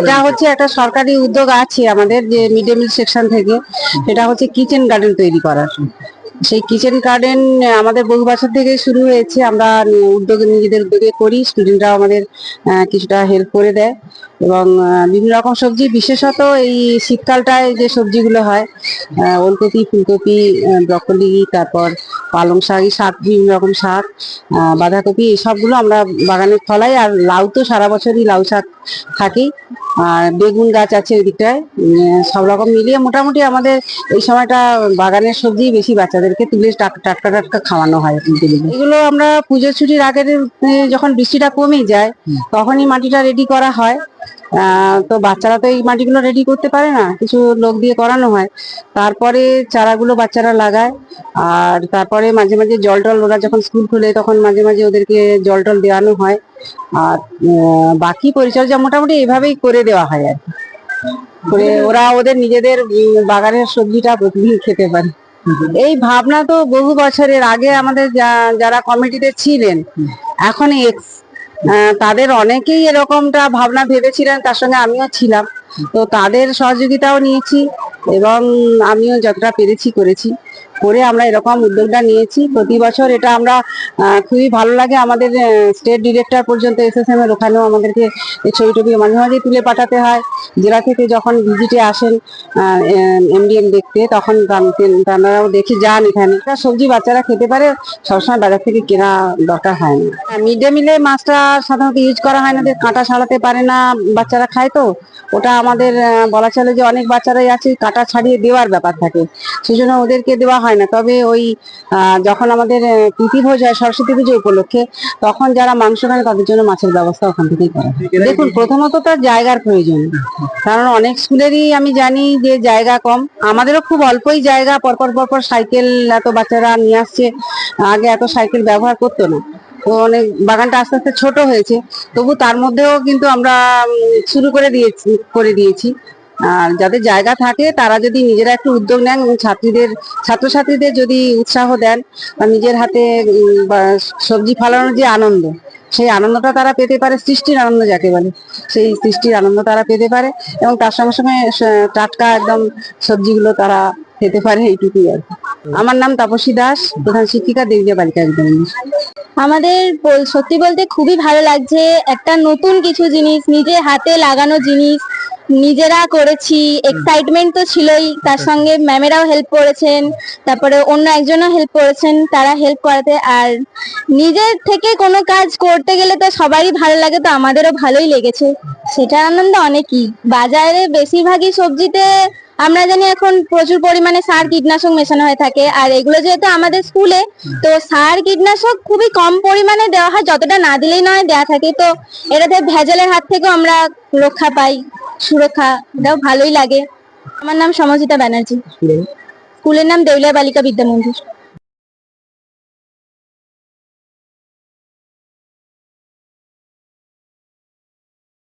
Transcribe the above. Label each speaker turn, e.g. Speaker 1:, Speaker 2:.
Speaker 1: এটা হচ্ছে একটা সরকারি উদ্যোগ আছে আমাদের যে মিড ডে মিল সেকশন থেকে। সেটা হচ্ছে কিচেন গার্ডেন তৈরি করার। সেই কিচেন গার্ডেন আমাদের বহু বছর থেকে শুরু হয়েছে। আমরা উদ্যোগে নিজেদের উদ্যোগে করি। স্টুডেন্টরাও আমাদের কিছুটা হেল্প করে দেয়। এবং বিভিন্ন রকম সবজি, বিশেষত এই শীতকালটায় যে সবজিগুলো হয় ওলকপি, ফুলকপি ব্রকলি, তারপর পালং শাক এই শাক বিভিন্ন রকম শাক বাঁধাকপি এই সবগুলো আমরা বাগানে ফলাই আর লাউ তো সারা বছরই লাউ শাক থাকেই। আর বেগুন গাছ আছে ওই দিকটায় সব রকম মিলিয়ে মোটামুটি আমাদের এই সময়টা বাগানের সবজি বেশি বাচ্চাদেরকে তুলে টাটকা টাটকা খাওয়ানো হয় এগুলো। আমরা পুজোর ছুটির আগের যখন বৃষ্টিটা কমে যায় তখনই মাটিটা রেডি করা হয়। তো বাচ্চারা তো এই মাটিগুলো রেডি করতে পারে না, কিছু লোক দিয়ে করানো হয়। তারপরে চারাগুলো বাচ্চারা লাগায়, আর তারপরে মাঝে মাঝে জল টল ওরা যখন স্কুল খুলে তখন মাঝে মাঝে ওদেরকে জল টল দেওয়ানো হয়। আর বাকি পরিচর্যা মোটামুটি এভাবেই করে দেওয়া হয় আর করে ওরা ওদের নিজেদের বাগানের সবজিটা প্রতিদিন খেতে পারে। এই ভাবনা তো বহু বছরের আগে আমাদের যারা কমিটিতে ছিলেন, এখন এক্স তাদের অনেকেই এরকমটা ভাবনা ভেবেছিলেন, তার সঙ্গে আমিও ছিলাম। তো তাদের সহযোগিতাও নিয়েছি এবং আমিও যতটা পেরেছি করেছি। করে আমরা এরকম উদ্যোগটা নিয়েছি। প্রতি বছর এটা আমরা খুবই ভালো লাগে। আমাদের স্টেট ডিরেক্টর পর্যন্ত এসএসএম এর ওখানেও আমাদেরকে ছবি টবি মাঝে মাঝে তুলে পাঠাতে হয়। জেলা থেকে যখন ভিজিটে আসেন এমডিএম দেখতে, তখন তানারাও দেখে যান এখানে। সবজি বাচ্চারা খেতে পারে, সবসময় বাজার থেকে কেনা দরকার হয় না। মিড ডে মিলে মাছটা সাধারণত ইউজ করা হয় না কাঁটা ছাড়াতে পারে না, বাচ্চারা খায় তো। ওটা আমাদের বলা চলে যে অনেক বাচ্চারাই আছে, কাঁটা ছাড়িয়ে দেওয়ার ব্যাপার থাকে। সেই জন্য ওদেরকে দেওয়া হয় না। তবে ওই যখন আমাদের প্রীতি ভোজ হয় সরস্বতী পুজো উপলক্ষে তখন যারা মাংস খায় তাদের জন্য মাছের ব্যবস্থা ওখান থেকেই করা হয়। দেখুন প্রথমত তার জায়গার প্রয়োজন। কারণ অনেক স্কুলেরই আমি জানি যে জায়গা কম। আমাদেরও খুব অল্পই জায়গা পরপর পরপর সাইকেল এত বাচ্চারা নিয়ে আসছে। আগে এত সাইকেল ব্যবহার করতো না। তো অনেক বাগানটা আস্তে আস্তে ছোট হয়েছে। তবু তার মধ্যেও কিন্তু আমরা শুরু করে দিয়েছি করে দিয়েছি। আর যাদের জায়গা থাকে, তারা যদি নিজেরা একটু উদ্যোগ নেন, ছাত্রীদের, ছাত্রছাত্রীদের যদি উৎসাহ দেন, বা নিজের হাতে সবজি ফলানোর যে আনন্দ, সেই আনন্দটা তারা পেতে পারে, সৃষ্টির আনন্দ যাকে বলে, সেই সৃষ্টির আনন্দ তারা পেতে পারে এবং তার সঙ্গে সঙ্গে টাটকা একদম সবজিগুলো তারা খেতে পারে, এইটুকুই আর। আমার নাম তাপসী দাস, প্রধান শিক্ষিকা দেবজা বালিকা বিদ্যা মন্দির
Speaker 2: আমাদের সত্যি বলতে খুবই ভালো লাগছে, একটা নতুন কিছু জিনিস নিজে হাতে লাগানো জিনিস নিজেরা করেছি এক্সাইটমেন্ট তো ছিলই তার সঙ্গে ম্যামেরাও হেল্প করেছেন তারপরে অন্য একজনও হেল্প করেছেন তারা হেল্প করাতে আর নিজের থেকে কোনো কাজ করতে গেলে তো সবারই ভালো লাগে তো আমাদেরও ভালোই লেগেছে। সেটার আনন্দ অনেকই। বাজারে বেশিরভাগই সবজিতে আমরা জানি এখন প্রচুর পরিমাণে সার কীটনাশক মেশানো হয়ে থাকে আর এগুলো যেহেতু আমাদের স্কুলে তো সার কীটনাশক খুবই কম পরিমাণে দেওয়া হয় যতটা না দিলেই নয় দেওয়া থাকে তো এটাতে ভেজালের হাত থেকেও আমরা রক্ষা পাই। সুরক্ষা এটাও ভালোই লাগে। আমার নাম সমজিতা ব্যানার্জি। স্কুলের নাম দেউলিয়া বালিকা বিদ্যা মন্দির।